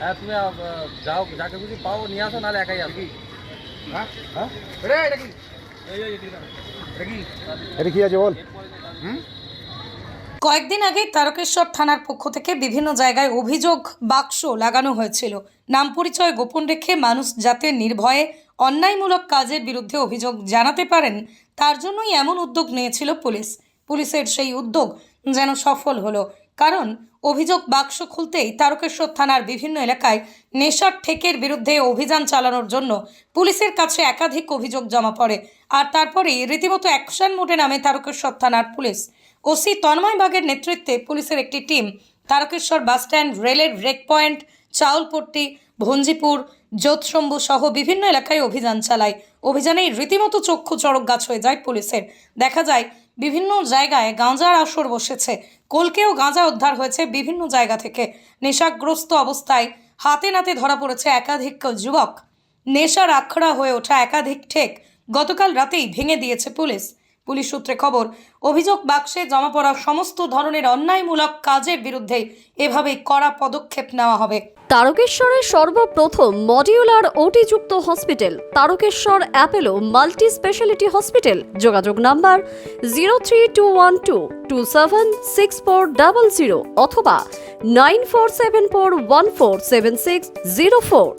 হ্যাঁ তুমি যাও যাকে খুশি পাও নিয়ে আসো নাহলে একাই আসো রে এটা কি? এটা কি? এটা কি আছে বল। হুম? কয়েকদিন আগে তারকেশ্বর থানার পক্ষ থেকে বিভিন্ন জায়গায় অভিযোগ বাক্স লাগানো হয়েছিল। নাম পরিচয় গোপন রেখে মানুষ যাতে নির্ভয়ে অন্যায়মূলক কাজের বিরুদ্ধে অভিযোগ জানাতে পারেন তার জন্যই এমন উদ্যোগ নিয়েছিল পুলিশ। পুলিশের সেই উদ্যোগ যেন সফল হলো। কারণ অভিযোগ বাক্স খুলতেই তারকেশ্বর থানার বিভিন্ন এলাকায় নেশার ঠেকের বিরুদ্ধে অভিযান চালানোর জন্য পুলিশের কাছে একাধিক অভিযোগ জমা পড়ে। আর তারপরেই রীতিমতো অ্যাকশন মোডে নামে তারকেশ্বর থানার পুলিশ। ওসি তন্ময় বাগের নেতৃত্বে পুলিশের একটি টিম, তারকেশ্বর বাসস্ট্যান্ড, রেলের ব্রেক পয়েন্ট চাউলপট্টি, ভঞ্জিপুর যোধশম্ভু সহ বিভিন্ন এলাকায় অভিযান চালায়। অভিযানেই রীতিমতো চক্ষু চড়ক গাছ হয়ে যায় পুলিশের। দেখা যায়, বিভিন্ন জায়গায় গাঁজার আসর বসেছে। কলকেও গাঁজা উদ্ধার হয়েছে বিভিন্ন জায়গা থেকে। নেশাগ্রস্ত অবস্থায় হাতে নাতে ধরা পড়েছে একাধিক যুবক। নেশার আখড়া হয়ে ওঠা একাধিক ঠেক গতকাল রাতেই ভেঙে দিয়েছে পুলিশ। পুলিশ সূত্রে খবর, অভিযোগ বাক্সে জমা পড়া সমস্ত ধরনের অন্যায়মূলক কাজের বিরুদ্ধে এভাবেই কড়া পদক্ষেপ নেওয়া হবে। তারকেশ্বরের সর্বপ্রথম modular ওটিযুক্ত hospital, Tarakeswar Apollo multi speciality hospital, যোগাযোগ number zero three two one two two seven six four double zero অথবা nine four seven four one four seven six zero four.